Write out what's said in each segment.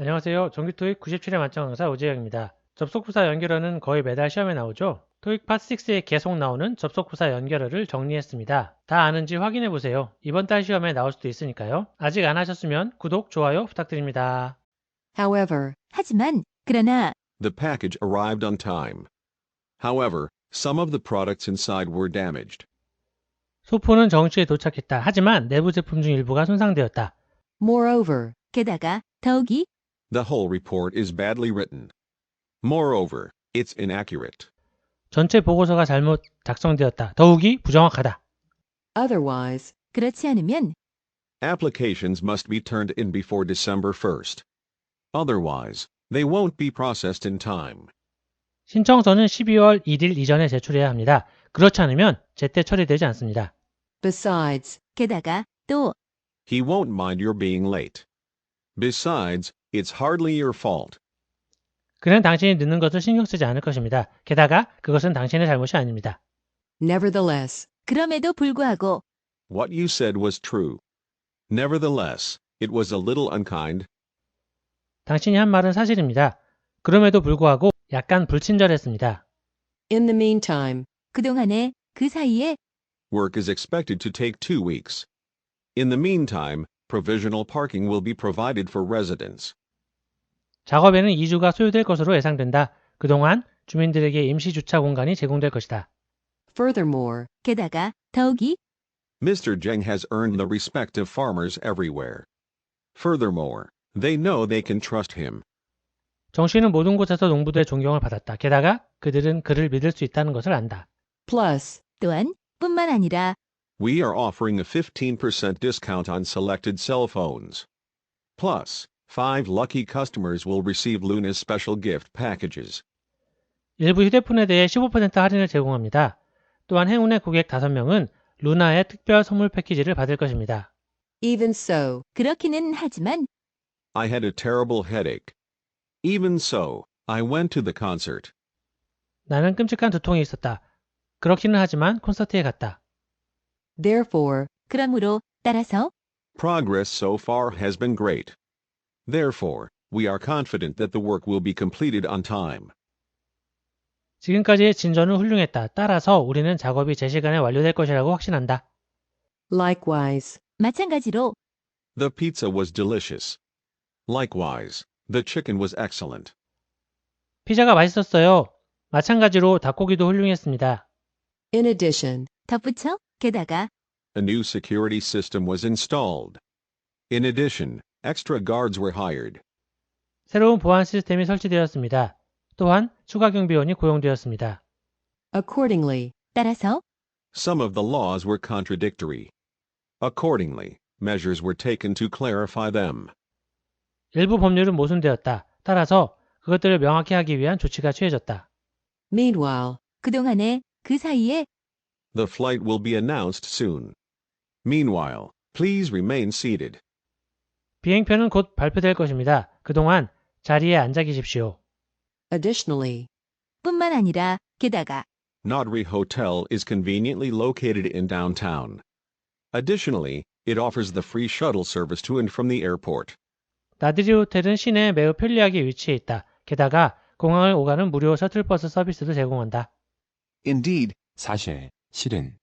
안녕하세요. 정규 토익 97회 만점 강사 오재영입니다. 접속부사 연결어는 거의 매달 시험에 나오죠. 토익 파6에 계속 나오는 접속부사 연결어를 정리했습니다. 다 아는지 확인해 보세요. 이번 달 시험에 나올 수도 있으니까요. 아직 안 하셨으면 구독, 좋아요 부탁드립니다. However, 하지만, 그러나, The package arrived on time. However, some of the products inside were damaged. 소포는 정시에 도착했다. 하지만 내부 제품 중 일부가 손상되었다. moreover, 게다가, 더욱이, The whole report is badly written. Moreover, it's inaccurate. 전체 보고서가 잘못 작성되었다. 더욱이 부정확하다. otherwise, 그렇지 않으면, Applications must be turned in before December 1st. Otherwise, they won't be processed in time. 신청서는 12월 1일 이전에 제출해야 합니다. 그렇지 않으면 제때 처리되지 않습니다. besides, 게다가, 또, He won't mind your being late. Besides, it's hardly your fault. 그는 당신이 늦는 것을 신경 쓰지 않을 것입니다. 게다가 그것은 당신의 잘못이 아닙니다. nevertheless, 그럼에도 불구하고, What you said was true. Nevertheless, it was a little unkind. 당신이 한 말은 사실입니다. 그럼에도 불구하고 약간 불친절했습니다. in the meantime, 그동안에, 그 사이에, Work is expected to take two weeks. In the meantime, provisional parking will be provided for residents. 작업에는 2주가 소요될 것으로 예상된다. 그동안 주민들에게 임시 주차 공간이 제공될 것이다. furthermore, 게다가, 더욱이, Mr. Zheng has earned the respect of farmers everywhere. Furthermore, they know they can trust him. 정 씨는 모든 곳에서 농부들의 존경을 받았다. 게다가 그들은 그를 믿을 수 있다는 것을 안다. plus, 또한, 뿐만 아니라, We are offering a 15% discount on selected cell phones. Plus, five lucky customers will receive Luna's special gift packages. 일부 휴대폰에 대해 15% 할인을 제공합니다. 또한 행운의 고객 5명은 루나의 특별 선물 패키지를 받을 것입니다. even so, 그렇기는 하지만, I had a terrible headache. Even so, I went to the concert. 나는 끔찍한 두통이 있었다. 그렇기는 하지만 콘서트에 갔다. therefore, 그러므로, 따라서, Progress so far has been great. Therefore, we are confident that the work will be completed on time. 지금까지의 진전은 훌륭했다. 따라서 우리는 작업이 제 시간에 완료될 것이라고 확신한다. likewise, 마찬가지로, The pizza was delicious. Likewise, the chicken was excellent. 피자가 맛있었어요. 마찬가지로 닭고기도 훌륭했습니다. in addition, 덧붙여, 게다가, A new security system was installed. In addition, extra guards were hired. 새로운 보안 시스템이 설치되었습니다. 또한 추가 경비원이 고용되었습니다. accordingly, 따라서, Some of the laws were contradictory. Accordingly, measures were taken to clarify them. 일부 법률은 모순되었다. 따라서 그것들을 명확히 하기 위한 조치가 취해졌다. meanwhile, 그동안에, 그 사이에, The flight will be announced soon. Meanwhile, please remain seated. 비행편은 곧 발표될 것입니다. 그동안 자리에 앉아 계십시오. additionally, 뿐만 아니라, 게다가, Naudri Hotel is conveniently located in downtown. Additionally, it offers the free shuttle service to and from the airport. 나드리 호텔은 시내에 매우 편리하게 위치해 있다. 게다가 공항을 오가는 무료 셔틀버스 서비스도 제공한다. Indeed, 사실, 실은,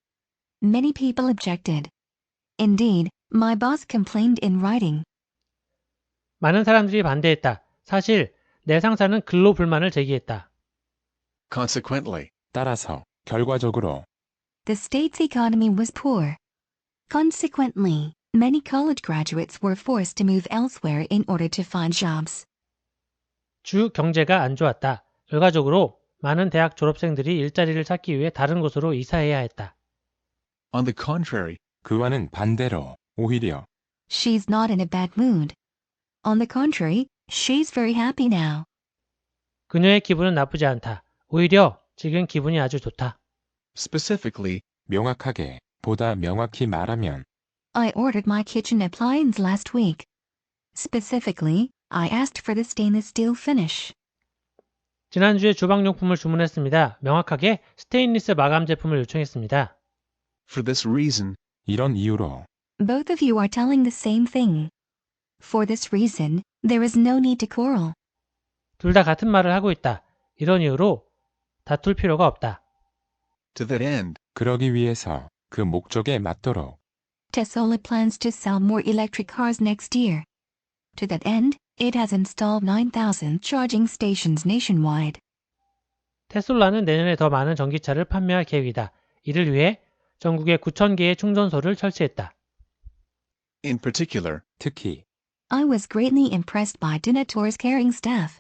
Many people objected. Indeed, my boss complained in writing. 많은 사람들이 반대했다. 사실 내 상사는 근로 불만을 제기했다. consequently, 따라서, 결과적으로, The state's economy was poor. Consequently, many college graduates were forced to move elsewhere in order to find jobs. 주 경제가 안 좋았다. 결과적으로 많은 대학 졸업생들이 일자리를 찾기 위해 다른 곳으로 이사해야 했다. on the contrary, 그와는 반대로, 오히려, She's not in a bad mood. On the contrary, she's very happy now. 그녀의 기분은 나쁘지 않다. 오히려 지금 기분이 아주 좋다. specifically, 명확하게, 보다 명확히 말하면, I ordered my kitchen appliance last week. Specifically, I asked for the stainless steel finish. 지난주에 주방용품을 주문했습니다. 명확하게 스테인리스 마감 제품을 요청했습니다. for this reason, 이런 이유로, Both of you are telling the same thing. For this reason, there is no need to quarrel. 둘 다 같은 말을 하고 있다. 이런 이유로 다툴 필요가 없다. To that end. 그러기 위해서 그 목적에 맞도록 Tesla plans to sell more electric cars next year. To that end, it has installed 9,000 charging stations nationwide. 테슬라는 내년에 더 많은 전기차를 판매할 계획이다. 이를 위해 전국에 9,000개의 충전소를 설치했다. In particular. 특히 I was greatly impressed by Donator's caring staff.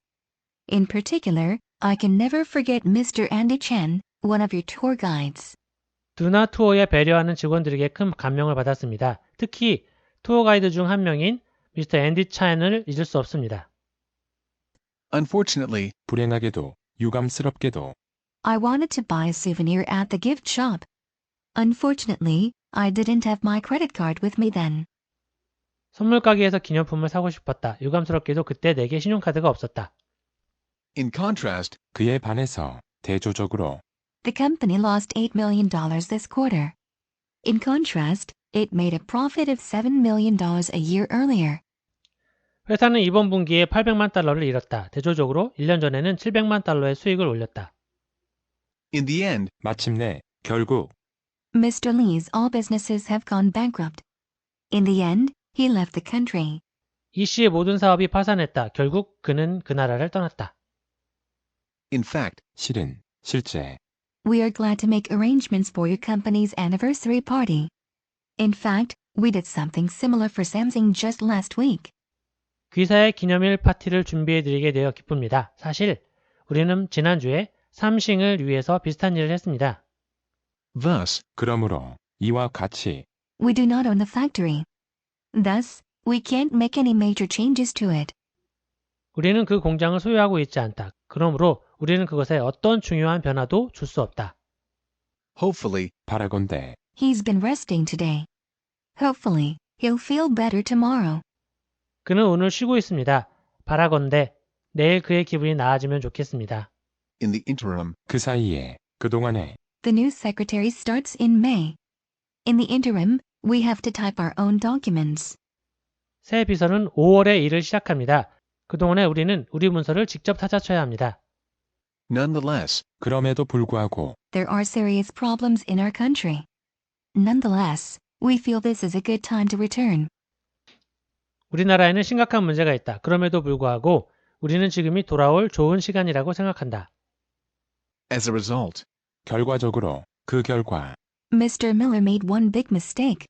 In particular, I can never forget Mr. Andy Chen, one of your tour guides. 두나 투어에 배려하는 직원들에게 큰 감명을 받았습니다. 특히 투어 가이드 중 한 명인 미스터 앤디 차인을 잊을 수 없습니다. Unfortunately. 불행하게도 유감스럽게도 I wanted to buy a souvenir at the gift shop. Unfortunately, I didn't have my credit card with me then. 선물 가게에서 기념품을 사고 싶었다. 유감스럽게도 그때 내게 신용카드가 없었다. In contrast. 그에 반해서 대조적으로 The company lost $8 million this quarter. In contrast, it made a profit of $7 million a year earlier. 회사는 이번 분기에 800만 달러를 잃었다. 대조적으로 1년 전에는 700만 달러의 수익을 올렸다. In the end. 마침내 결국 Mr. Lee's all businesses have gone bankrupt. In the end, he left the country. 이 씨의 모든 사업이 파산했다. 결국 그는 그 나라를 떠났다. In fact. 실은 실제 We are glad to make arrangements for your company's anniversary party. In fact, we did something similar for Samsung just last week. 귀사의 기념일 파티를 준비해드리게 되어 기쁩니다. 사실 우리는 지난주에 삼싱을 위해서 비슷한 일을 했습니다. Thus. 그러므로 이와 같이 We do not own the factory. Thus, we can't make any major changes to it. 우리는 그 공장을 소유하고 있지 않다. 그러므로 우리는 그것에 어떤 중요한 변화도 줄 수 없다. Hopefully. 바라건대 He's been resting today. Hopefully, he'll feel better tomorrow. 그는 오늘 쉬고 있습니다. 바라건대 내일 그의 기분이 나아지면 좋겠습니다. In the interim. 그 사이에 그동안에 The new secretary starts in May. In the interim, we have to type our own documents. 새 비서는 5월에 일을 시작합니다. 그동안에 우리는 우리 문서를 직접 찾아쳐야 합니다. Nonetheless. 그럼에도 불구하고 There are serious problems in our country. Nonetheless, we feel this is a good time to return. 우리나라에는 심각한 문제가 있다. 그럼에도 불구하고 우리는 지금이 돌아올 좋은 시간이라고 생각한다. As a result. 결과적으로 그 결과 Mr. Miller made one big mistake.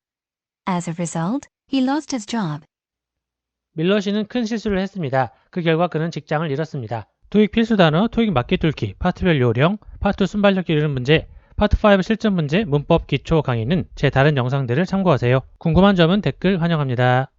As a result, he lost his job. 밀러 씨는 큰 실수를 했습니다. 그 결과 그는 직장을 잃었습니다. 토익 필수 단어, 토익 맞기 뚫기, 파트별 요령, 파트 순발력 기르는 문제, 파트 5 실전 문제, 문법 기초 강의는 제 다른 영상들을 참고하세요. 궁금한 점은 댓글 환영합니다.